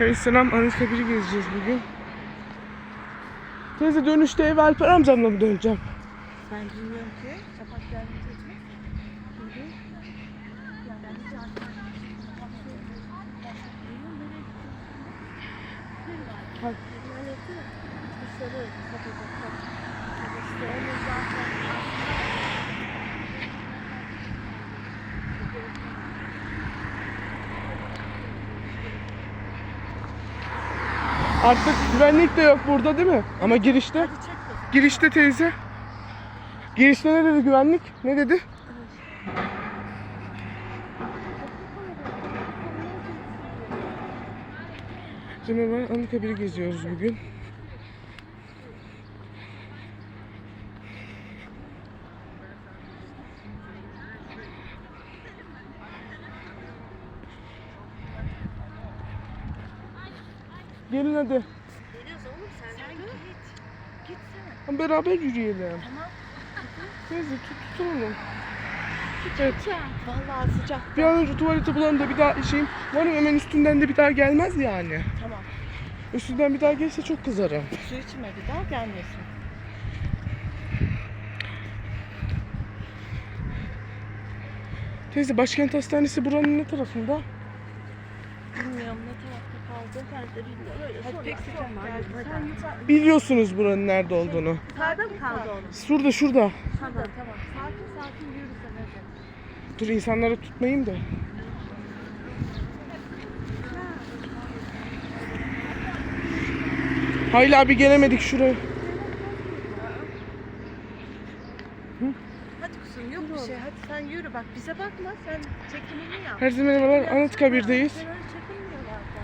Hey selam Anıtkabir'i gezeceğiz bugün. Teyze dönüşte eve Alper amcamla mı döneceğim? Ben bilmiyorum ki. Kapak gelmeyecek mi? Şimdi. Hayır. Dışarı kapatacak. İşte onu zaten Artık güvenlik de yok burada değil mi? Ama girişte. Girişte teyze. Girişte ne dedi güvenlik? Ne dedi? Şimdi ben Anıtkabir'i geziyoruz bugün. Gelin hadi. Geliyoruz oğlum sen. Sen git. Gitsene. Ama Beraber yürüyelim. Tamam. Teyze tut onu. Evet. Vallahi sıcak. Bir an önce tuvalete bulalım da bir daha şeyim. Varım hemen üstünden de bir daha gelmez yani. Tamam. Üstünden bir daha gelirse çok kızarım. Su içme bir daha gelmesin. Teyze başkent hastanesi buranın ne tarafında? Bilmiyorum ne tarafta kaldı. Ben de bilmiyorum. Öyle Hadi pek sıcak geldi. Sen Biliyorsunuz buranın nerede olduğunu. Yukarıda mı kaldı oğlum? Şurada şurada. Tamam tamam. Sakin sakin yürü sen hadi. Dur insanları tutmayayım da. Hayır abi gelemedik şuraya. Hadi kuzum yok bir şey. Hadi sen yürü bak bize bakma. Sen çekimini yap. Herkese merhabalar. Anıtkabir'deyiz. Sen öyle çekinmiyorlar da.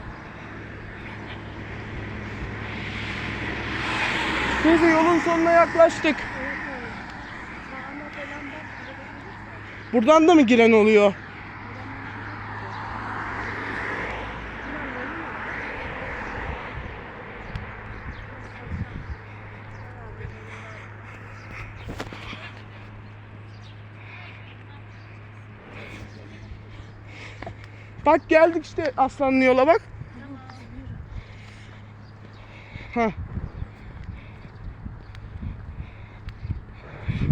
Teyze yolun sonuna yaklaştık. Buradan da mı giren oluyor? Bak geldik işte aslanlı yola bak. Ha.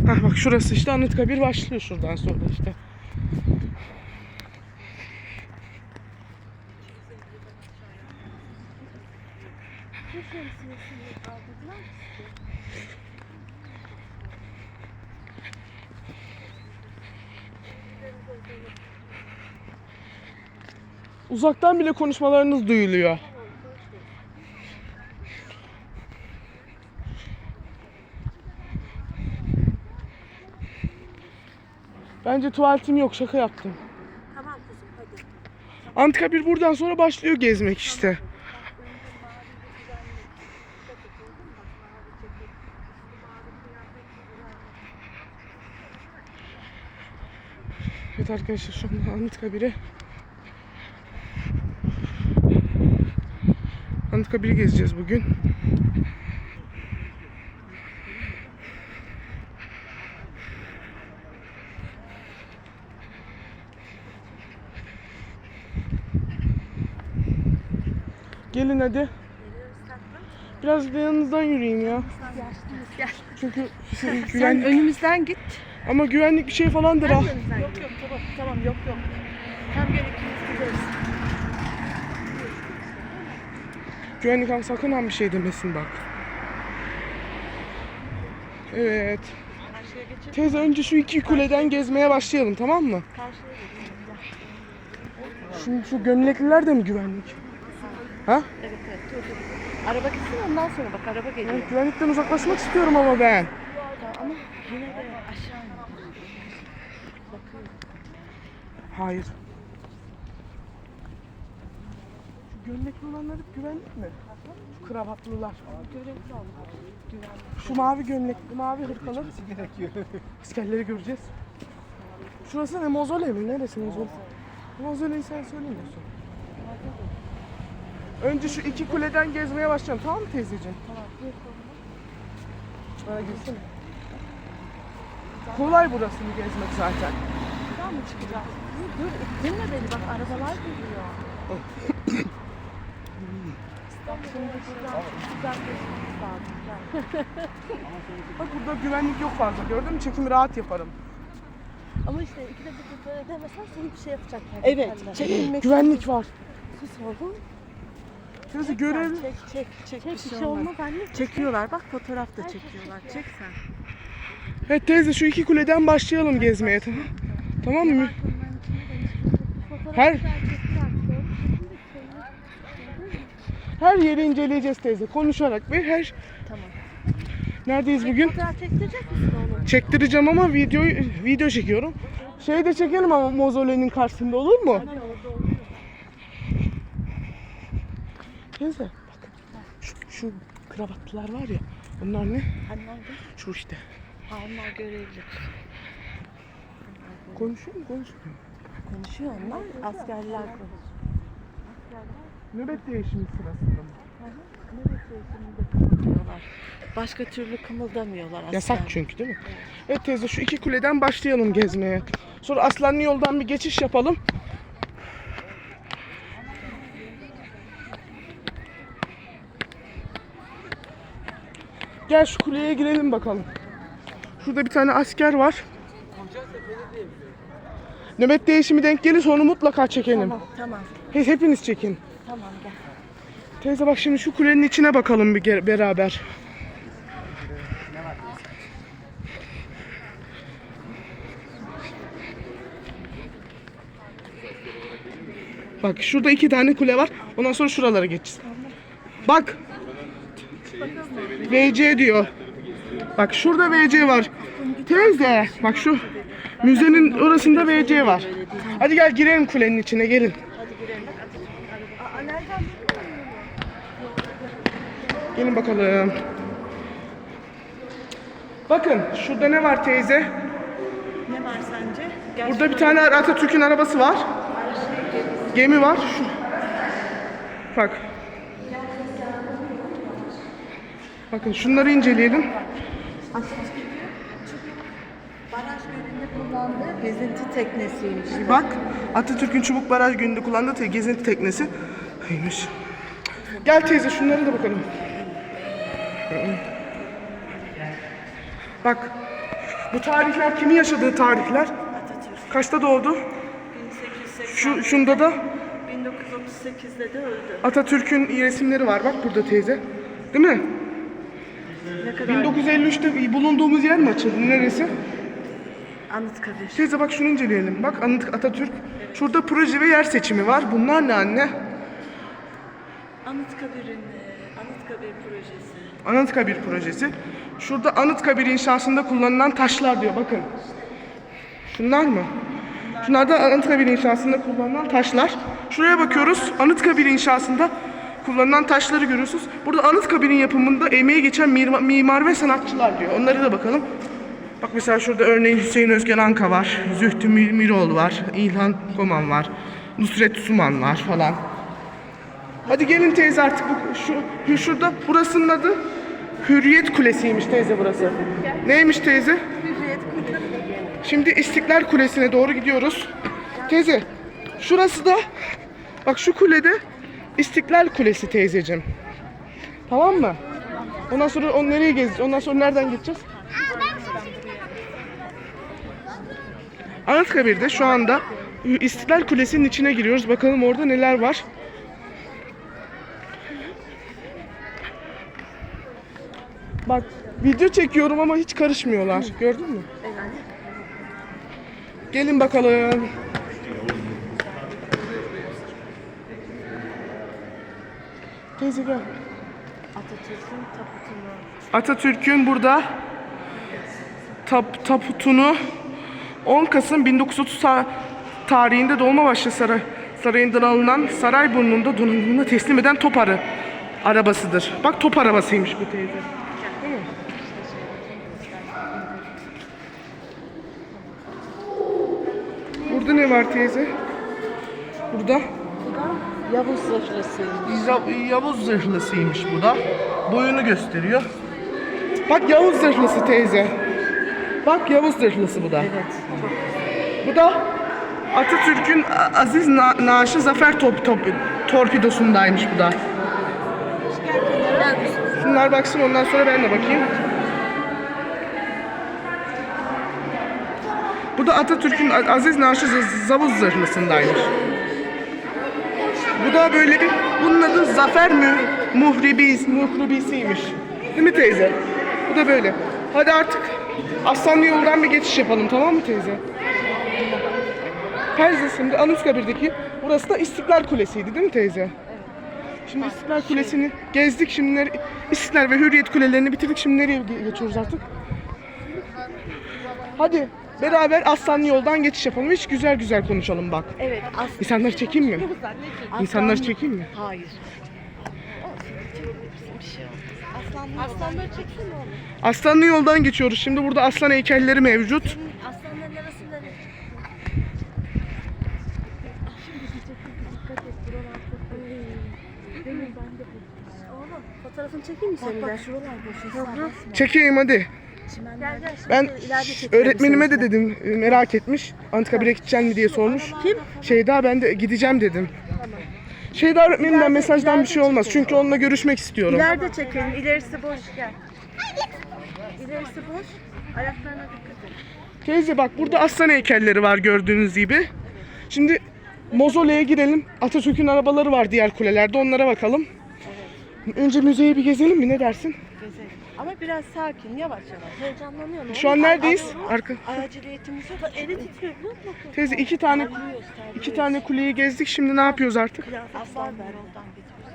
Ha bak şurası işte Anıtkabir başlıyor şuradan sonra işte. Uzaktan bile konuşmalarınız duyuluyor. Bence tuvaletim yok şaka yaptım. Tamam kuzum hadi. Anıtkabir buradan sonra başlıyor gezmek işte. Evet arkadaşlar şu anda Anıtkabir'e Anıtkabir'i gezeceğiz bugün. Gelin hadi. Biraz da yanınızdan yürüyeyim ya. Gel. Çünkü şey, Sen güvenlik önümüzden git. ama güvenlik bir şey falandır ha. Yok yok tamam tamam yok yok. Tam gel ikimiz gideriz. Güvenlik ama sakın ha bir şey demesin bak. Evet. Karşıya geçelim. Teyze önce şu iki kuleden gezmeye başlayalım tamam mı? Karşıya geçelim. Şimdi şu gömlekliler de mi güvenlik? Ha? Evet evet dur dur. Araba gitsin ondan sonra bak araba geliyor. Ben güvenlikten uzaklaşmak istiyorum ama ben. Ama yine de aşağı. Bakıyorum. Hayır. Şu gömlekli olanlar hep güvenlik mi? Şu kravatlılar. Şu mavi gömlekli, mavi hırkalı. Askerleri göreceğiz. Şurası ne? Mozole mi? Neresi mozole? Mozoleyi sen söylemiyorsun. Önce şu iki kuleden gezmeye başlayalım. Tamam mı teyzeciğim? Tamam. Bana girsene. Kolay burasını gezmek zaten. Buradan mı çıkacağız? Dur dur. Dinle beni bak arabalar geliyor. Şimdi buradan lazım. Gel. Bak burada güvenlik yok fazla gördün mü? Çekimi rahat yaparım. Ama işte ikide bir de demesen seni bir şey yapacaklar. Evet, çekinmek Güvenlik var. Sus oğlum. Şurası görev. Çek, çek, çek, Çek bir şey olmaz anne. Çekiyorlar, bak fotoğraf da çekiyorlar. Çek sen. Evet teyze şu iki kuleden başlayalım gezmeye tamam Tamam mı? Her her yeri inceleyeceğiz teyze. Konuşarak ve her Tamam. Neredeyiz bugün? Fotoğraf çektirecek misin oğlum? Çektireceğim ama video video çekiyorum. Şey de çekelim ama mozolenin karşısında olur mu? Hani orada oluyor. Teyze bak. Şu, şu kravatlılar var ya. Onlar ne? Hani nerede? Şu işte. Ha onlar görevli. Konuşuyor mu? Konuşmuyor. mu? Konuşuyor onlar. Askerler konuşuyor. Nöbet değişimi sırasında mı? Nöbet rejiminde kımıldıyorlar. Başka türlü kımıldamıyorlar asker. Yasak çünkü değil mi? Evet teyze şu iki kuleden başlayalım gezmeye. Sonra Aslanlı yoldan bir geçiş yapalım. Gel şu kuleye girelim bakalım. Şurada bir tane asker var. Nöbet değişimi denk gelirse onu mutlaka çekelim. Tamam tamam. He- Hepiniz çekin. Tamam gel. Teyze bak şimdi şu kulenin içine bakalım bir beraber. Bak şurada iki tane kule var. Ondan sonra şuralara geçeceğiz. Bak. VC diyor. Bak şurada VC var. Teyze bak şu müzenin orasında VC var. Hadi gel girelim kulenin içine gelin. Gelin bakalım. Bakın şurada ne var teyze? Ne var sence? Gel Burada bir tane Atatürk'ün arabası var. Gemi var. Şu. Bak. Bakın şunları inceleyelim. baraj gölünde kullandığı gezinti teknesiymiş. Bak Atatürk'ün Çubuk Baraj gününde kullandığı te- gezinti teknesi. Neymiş? Gel teyze şunlara da bakalım. Bak bu tarihler kimin yaşadığı tarihler? Atatürk Kaçta doğdu? 1880 Şu şunda da 1938'de de öldü. Atatürk'ün resimleri var. Bak burada teyze. Değil mi? Ne kadar 1953'te bulunduğumuz yer mi açıldı? Neresi? Anıtkabir. Teyze bak şunu inceleyelim. Bak Anıt Atatürk. Şurada proje ve yer seçimi var. Bunlar ne anne? Anıtkabir'in e, Anıtkabir projesi. Anıtkabir projesi. Şurada Anıtkabir inşasında kullanılan taşlar diyor bakın. Şunlar mı? Şunlar da Anıtkabir inşasında kullanılan taşlar. Şuraya bakıyoruz. Anıtkabir inşasında kullanılan taşları görüyorsunuz. Burada Anıtkabir'in yapımında emeği geçen mimar, mimar ve sanatçılar diyor. Onları da bakalım. Bak mesela şurada örneğin Hüseyin Özgen Anka var. Zühtü Mir- Miroğlu var. İlhan Koman var. Nusret Suman var falan. Hadi gelin teyze artık bu, şu, şurada burasının adı Hürriyet Kulesi'ymiş teyze burası. Neymiş teyze? Şimdi İstiklal Kulesi'ne doğru gidiyoruz. Teyze şurası da bak şu kulede İstiklal Kulesi teyzeciğim. Tamam mı? Ondan sonra on nereye gezeceğiz? Ondan sonra nereden gideceğiz? Anıtkabir'de şu anda İstiklal Kulesi'nin içine giriyoruz. Bakalım orada neler var. Bak video çekiyorum ama hiç karışmıyorlar. Gördün mü? Gelin bakalım. Teyze gel. Atatürk'ün taputunu. Atatürk'ün burada tap, taputunu 10 Kasım 1930 sa- tarihinde Dolmabahçe Saray, Sarayı'ndan alınan Sarayburnu'nda donanımına teslim eden top arı arabasıdır. Bak top arabasıymış bu teyze. Değil mi? Burada ne var teyze? Burada Yavuz zırhlısıymış. Ya- Yavuz zırhlısıymış bu da. Boyunu gösteriyor. Bak Yavuz zırhlısı teyze. Bak Yavuz zırhlısı bu da. Evet. Bu da Atatürk'ün A- Aziz Na- Naaşı Zafer top, top, torpidosundaymış bu da. Şunlar baksın ondan sonra ben de bakayım. Bu da Atatürk'ün Aziz Naşi Z- Zavuz zırhlısındaymış. Bu da böyle bir, bunun adı Zafer mü, Muhribi, Muhribisiymiş. Değil mi teyze? Bu da böyle. Hadi artık Aslanlı yoldan bir geçiş yapalım tamam mı teyze? Perzesinde Anıtkabir'deki burası da İstiklal Kulesi'ydi değil mi teyze? Şimdi İstiklal Kulesi'ni gezdik. Şimdi nere- İstiklal ve Hürriyet Kulelerini bitirdik. Şimdi nereye ge- geçiyoruz artık? Hadi beraber Aslanlı yoldan geçiş yapalım. Hiç güzel güzel konuşalım bak. Evet. As İnsanları çekeyim mi? İnsanları çekeyim mi? Hayır. Aslanları oğlum. Aslanlı yoldan geçiyoruz. Şimdi burada aslan heykelleri mevcut. Aslanların arasında ne? Oğlum fotoğrafını çekeyim mi senin de? Bak şuralar boş. Çekeyim hadi. Ben öğretmenime de dedim merak etmiş. Anıtkabir'e gideceksin mi diye sormuş. Kim? Şeyda ben de gideceğim dedim. Şeyda öğretmenimden mesajdan bir şey olmaz. Çünkü onunla görüşmek istiyorum. İleride çekelim. İlerisi boş gel. İlerisi boş. Ayaklarına dikkat et. Teyze bak burada aslan heykelleri var gördüğünüz gibi. Şimdi mozoleye girelim. Atatürk'ün arabaları var diğer kulelerde onlara bakalım. Önce müzeyi bir gezelim mi ne dersin? Gezelim. Ama biraz sakin, yavaş yavaş. Heyecanlanıyor mu? Şu an neredeyiz? Arka. Aciliyetimiz yok. Eli titriyor biliyor musun? Teyze iki tane iki tane kuleyi gezdik. Şimdi ne yapıyoruz artık? Aslan yoldan gidiyoruz.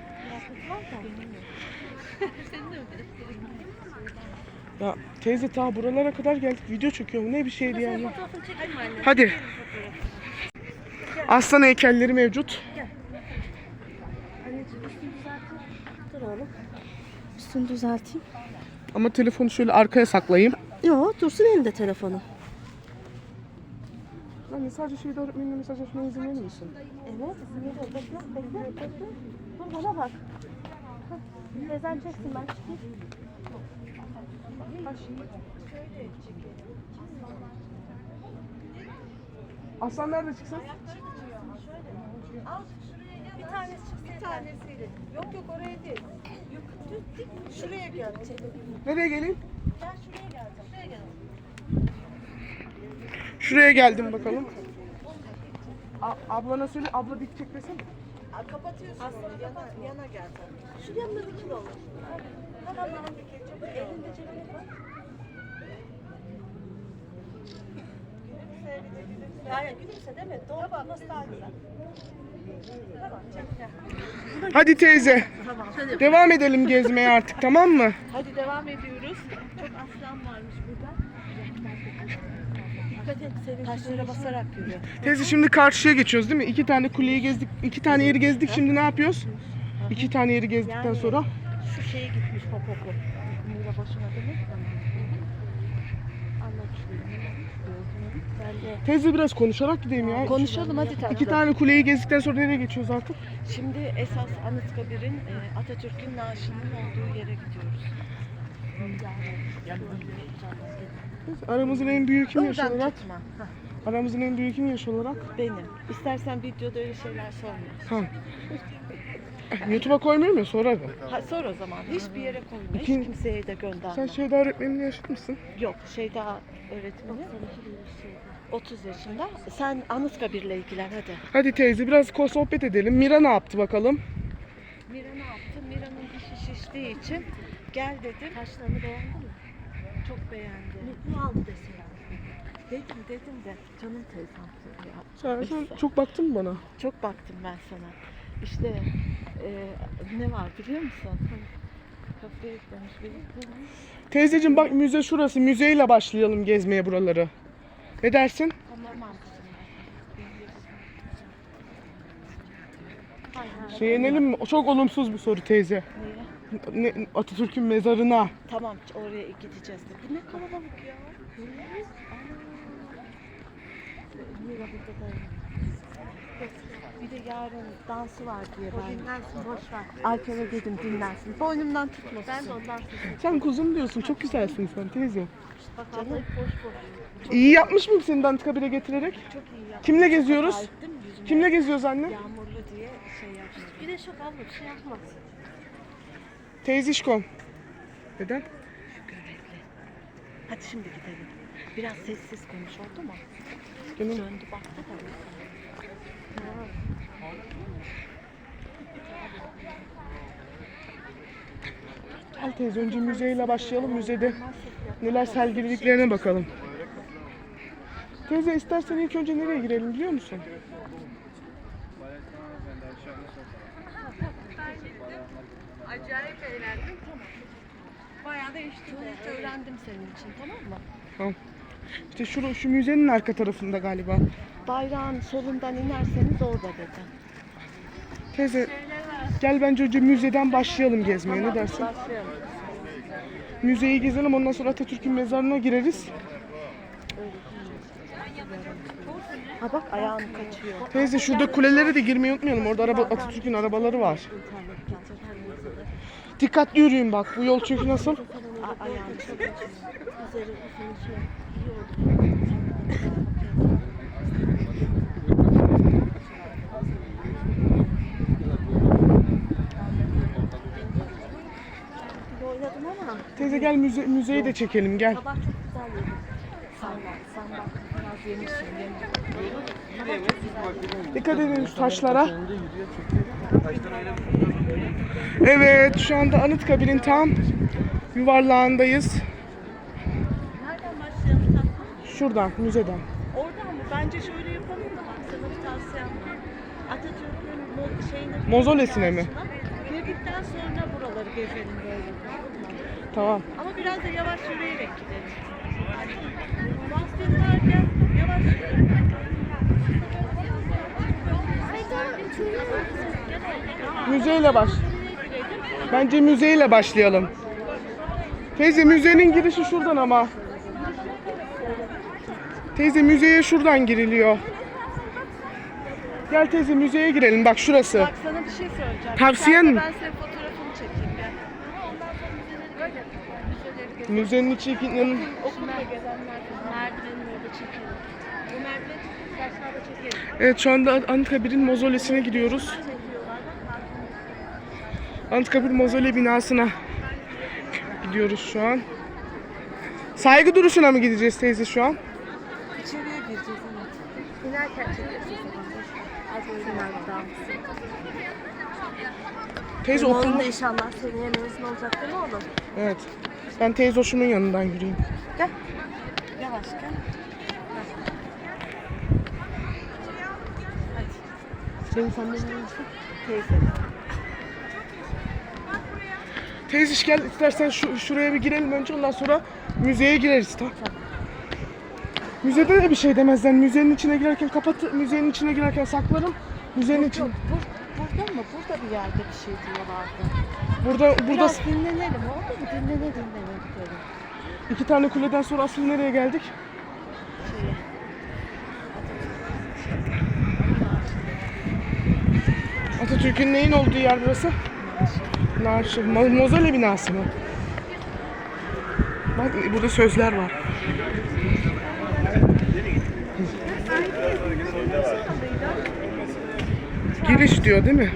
Ya teyze ta buralara kadar geldik. Video çekiyorum. Ne bir şeydi yani. Hadi. Aslan heykelleri mevcut. Anneciğim üstünü düzelteyim. Dur oğlum. Üstünü düzelteyim. Ama telefonu şöyle arkaya saklayayım. Yo dursun elimde telefonu. Anne sadece şeyde öğretmenimle mesajlaşmaya izin verir misin? Evet. Bekle bekle bekle. bekle. Dur bana bak. Teyzen çeksin ben çıkayım. Aslan nerede çıksın? Bir tanesi çıksın. Bir tanesiyle. Yok yok oraya değil. Şuraya gel. Nereye geleyim? Gel şuraya gel. Şuraya gel. Şuraya geldim bakalım. A- ablana söyle, abla çek desene. Kapatıyorsun. Aslında yana, yana gel. Şu yanına dikil olur. Tamam benim dikil. Elinde cebine koy. Hayır gülümse değil mi? Doğru tamam. nasıl daha güzel. Hadi teyze. Devam edelim gezmeye artık tamam mı? Hadi devam ediyoruz. Çok aslan varmış burada. Dikkat et senin. Taşlara basarak yürüyor. Teyze şimdi karşıya geçiyoruz değil mi? İki tane kuleyi gezdik, iki tane yeri gezdik. Şimdi ne yapıyoruz? İki tane yeri gezdikten sonra Şu şeye gitmiş Popoku. Mira boşuna demek Ben de teyze biraz konuşarak gideyim ya. Konuşalım hadi tatlım. İki tane kuleyi gezdikten sonra nereye geçiyoruz artık? Şimdi esas Anıtkabir'in e, Atatürk'ün naaşının olduğu yere gidiyoruz. Aramızın en büyüğü kim yaş Oradan olarak? tutma. Hah, Aramızın en büyüğü kim yaş olarak? benim. İstersen videoda öyle şeyler sormuyorsun. Tamam. YouTube'a koymuyorum ya sorarım. Ha, sor o zaman. Hiçbir yere koyma. Hiç İkin- kimseye de gönderme. Sen Şeyda öğretmenini yaşıt mısın? Yok şey daha öğretmeni. 30 yaşında. Sen Anıtkabir'le ilgilen hadi. Hadi teyze biraz ko- sohbet edelim. Mira ne yaptı bakalım? Mira ne yaptı? Mira'nın dişi şiştiği için gel dedim. Taşlarını beğendin mi? Çok beğendi. Mutlu aldı desin. Dedim dedim de canım teyzem. Ya, Sen, sen çok baktın mı bana? Çok baktım ben sana. İşte e, ne var biliyor musun? Kafeye yüklemiş biri. Teyzeciğim bak müze şurası. Müzeyle başlayalım gezmeye buraları. Ne dersin? Şey inelim mi? O Çok olumsuz bir soru teyze. Niye? Ne, Atatürk'ün mezarına. Tamam oraya gideceğiz de. Bu ne kalabalık ya. Bir de yarın dansı var diye ben. Dinlensin boş ver. Alper'e dedim dinlensin. Boynumdan tutmasın. Ben de ondan sonra. Sen kuzum diyorsun. Çok güzelsin sen teyze. Bak boş boş. İyi yapmış mıyım seni de Anıtkabir'e getirerek? Çok iyi yaptın. Kimle geziyoruz? Mı yüzüme? Kimle geziyoruz anne? Yağmurlu diye şey yaptım. Güneş yok abla bir şey yapmaz. Teyzişkom. Neden? Şu göbekli. Hadi şimdi gidelim. Biraz sessiz konuş oldu mu? Canım. Döndü baktı da. Gel teyze önce müzeyle başlayalım. Müzede neler sergilediklerine bakalım. Teyze istersen ilk önce nereye girelim biliyor musun? Acayip eğlendim. Bayağı da içtim. öğrendim senin için tamam mı? Tamam. İşte şu, şu müzenin arka tarafında galiba. Bayrağın solundan inerseniz orada dedi. Teyze gel bence önce müzeden başlayalım gezmeye ne dersin? Başlayalım. Müzeyi gezelim ondan sonra Atatürk'ün mezarına gireriz. Ha bak ayağım kaçıyor. Teyze şurada kulelere de girmeyi unutmayalım. Orada araba, Atatürk'ün arabaları var. Dikkatli yürüyün bak. Bu yol çünkü nasıl? Teyze gel müze, müzeyi de çekelim gel. sabah çok güzel yedim. Sandal, sandal. Biraz yemişim, yemişim. Dikkat edin taşlara. Evet şu anda Anıtkabir'in tam yuvarlağındayız. Nereden başlayalım tatlım? Şuradan müzeden. Oradan mı? Bence şöyle yapalım da bak sana bir tavsiyem var. Atatürk'ün mo- şeyine... Mozolesine mi? Girdikten sonra buraları gezelim böyle. Tamam. Ama biraz da yavaş yürüyerek gidelim. Müzeyle baş. Bence müzeyle başlayalım. Teyze müzenin girişi şuradan ama. Teyze müzeye şuradan giriliyor. Gel teyze müzeye girelim bak şurası. Bak sana bir şey söyleyeceğim. Tavsiyen mi? Ben senin fotoğrafını çekeyim gel. Müzenin içi yanın- Okulda gezenler merdivenin orada çekelim. Bu merdiveni aşağıda çekelim. Evet şu anda Anıtkabir'in mozolesine gidiyoruz. Anıtkabir mozole binasına gidiyoruz şu an. Saygı duruşuna mı gideceğiz teyze şu an? İçeriye gireceğiz evet. İnerken nerede Teyze Oğlum okul. da inşallah seneye mezun olacak değil mi oğlum? Evet. Ben teyze hoşumun yanından yürüyeyim. Gel. Gel. Hadi. Senin sen benim Teyze. Teyze gel istersen şu, şuraya bir girelim önce ondan sonra müzeye gireriz tamam. Müzede de bir şey demezler. Müzenin içine girerken kapatı, müzenin içine girerken saklarım. Müzenin için. Yok bur burada mı? Burada bir yerde bir şey diyorlardı. Burada burada Biraz dinlenelim oldu mu? Dinlene dinlene. İki tane kuleden sonra asıl nereye geldik? Atatürk'ün neyin olduğu yer burası? Narşı. Mo- Mozole binası mı? Bak burada sözler var. Giriş diyor değil mi?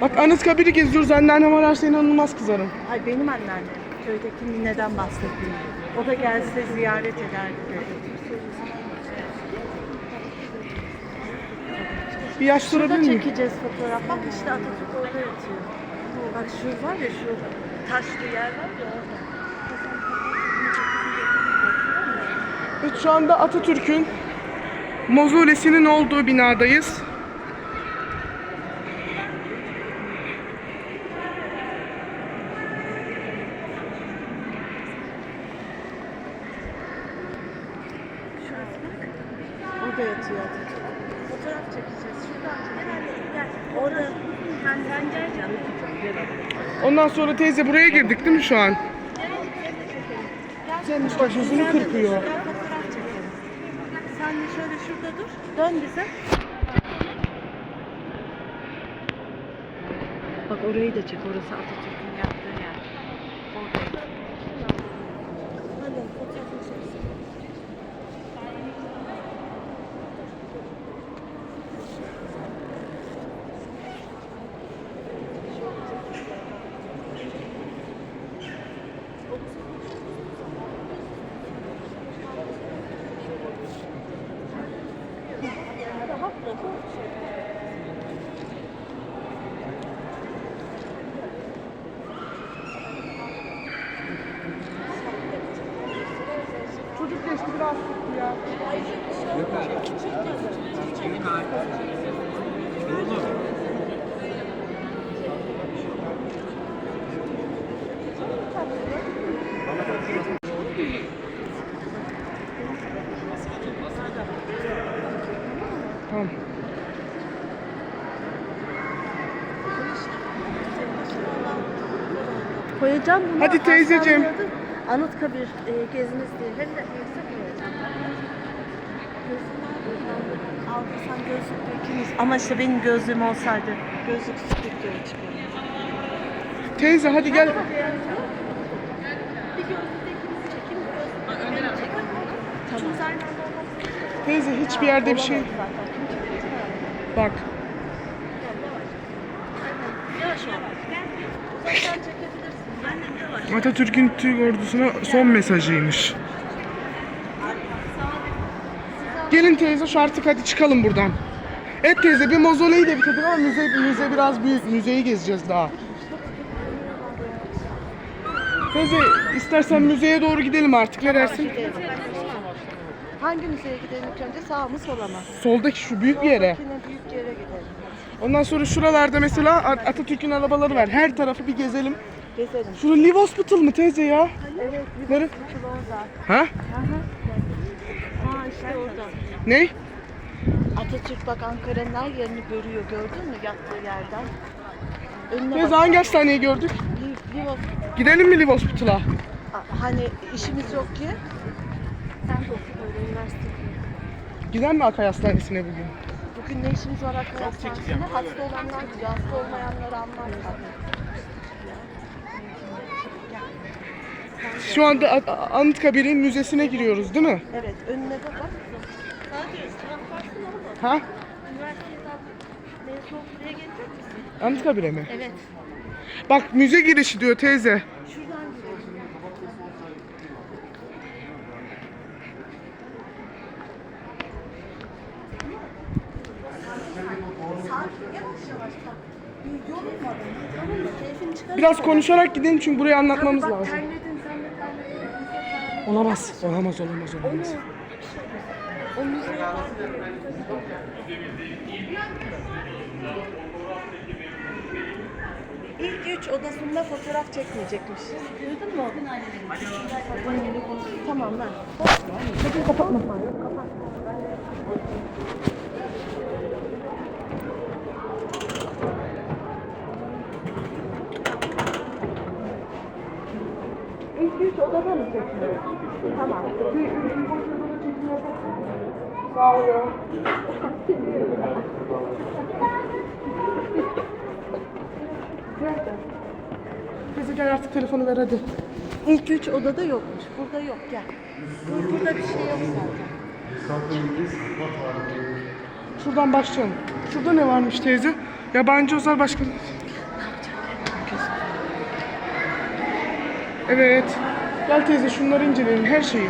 Bak Anıtkabir'i geziyoruz. Anneannem ararsa inanılmaz kızarım. Ay benim anneannem köydeki nineden bahsettiğim. O da gelse ziyaret ederdi. Bir yaş Şurada sorabilir miyim? çekeceğiz fotoğraf. Bak işte Atatürk orada yatıyor. Bak şu var ya şu taşlı yer var ya orada. Evet, şu anda Atatürk'ün mozolesinin olduğu binadayız. Şurası bak. Orada yatıyor Atatürk. Fotoğraf çekeceğiz. Şuradan gel gel. Orada sen sen gel canım. Teyze buraya girdik değil mi şu an? Sen bak yüzünü kırpıyor. Sen de şöyle şurada dur. Dön bize. Bak orayı da çek. Orası Atatürk'ün yattığı yer. Orada. Hadi fotoğrafını biraz sıktı ya. Tamam. Koyacağım bunu. Hadi teyzeciğim. Anıtkabir e, geziniz diye. Hem de. Aldıysan gözlüklü ikimiz. Ama işte benim gözlüğüm olsaydı gözlük Türkiye'ye çıkıyor. Teyze hadi gel. Gözlükle gözlükle anda olmaz. Teyze hiçbir yerde bir şey. Bak. Atatürk'ün Türk ordusuna son mesajıymış. Gelin teyze şu artık hadi çıkalım buradan. Evet teyze bir mozoleyi de bitirdik ama müze, müze biraz büyük. Müzeyi gezeceğiz daha. Teyze istersen müzeye doğru gidelim artık. Ne dersin? Hangi müzeye gidelim ilk önce? Sağ mı sola mı? Soldaki şu büyük bir yere. Yine büyük yere gidelim. Ondan sonra şuralarda mesela At- Atatürk'ün arabaları var. Her tarafı bir gezelim. Gezelim. Şurada Live Hospital mı teyze ya? Evet, Nere? Liverpool orada. Ha? Aa işte orada. Ne? Atatürk bak Ankara'nın her yerini görüyor. Gördün mü yattığı yerden? Önüne Teyze hangi hastaneye gördük? Liv- Liverpool. Gidelim mi Live Hospital'a? Hani işimiz yok ki. Sen de oku böyle üniversite. Gidelim mi Akay Hastanesi'ne bugün? Bugün ne işimiz var akıl hastanesinde? Hasta olanlar gidiyor. Hasta olmayanları anlar. Şu anda A- Anıtkabir'in müzesine giriyoruz değil mi? Evet önüne de bak. Ha? üniversiteden mezun olup buraya gelecek misin? Anıtkabir'e mi? Evet. Bak müze girişi diyor teyze. Şuradan gidiyorsun. Sakin yavaş yavaş bak. Yorulmadan. Tamam mı? Keyfini çıkar. Biraz konuşarak gidelim çünkü burayı anlatmamız lazım. Olamaz. Olamaz, olamaz, olamaz. İlk üç odasında fotoğraf çekmeyecekmişiz. Duydun mu? Tamam lan. Sakın kapatma. Kapat. İlk üç odada mı çekiyor? Tamam. Sağ ol ya. Teyze gel artık telefonu ver hadi. İlk üç odada yokmuş. Burada yok gel. Bur- Burada bir şey yok zaten. Şuradan başlayalım. Şurada ne varmış teyze? Yabancı Özel Başkanı. Evet. Gel teyze şunları inceleyelim her şeyi.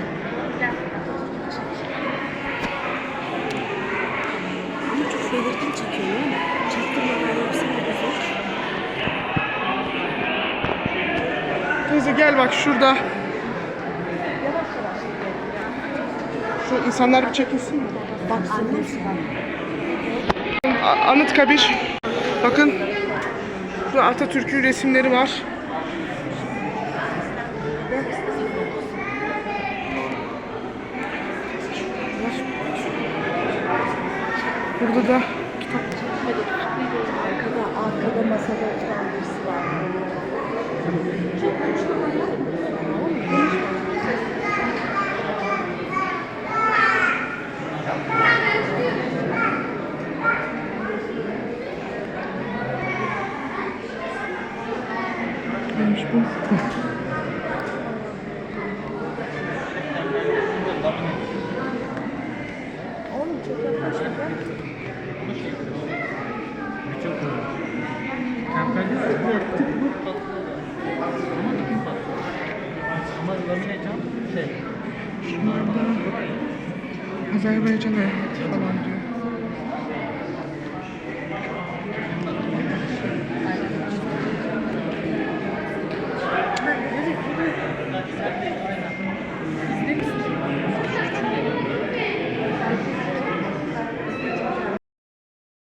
Ama çok belirgin çekiyor değil mi? Çaktırmadan yapsana güzel. Teyze gel bak şurada. Şu insanlar bir çekilsin mi? Bak annesi bak. A- Anıtkabir. Bakın. Şu Atatürk'ün resimleri var. Burada da Arkada, arkada masada oturan birisi var. Çok güçlü ama. Tamam mı? Konuşma. Neymiş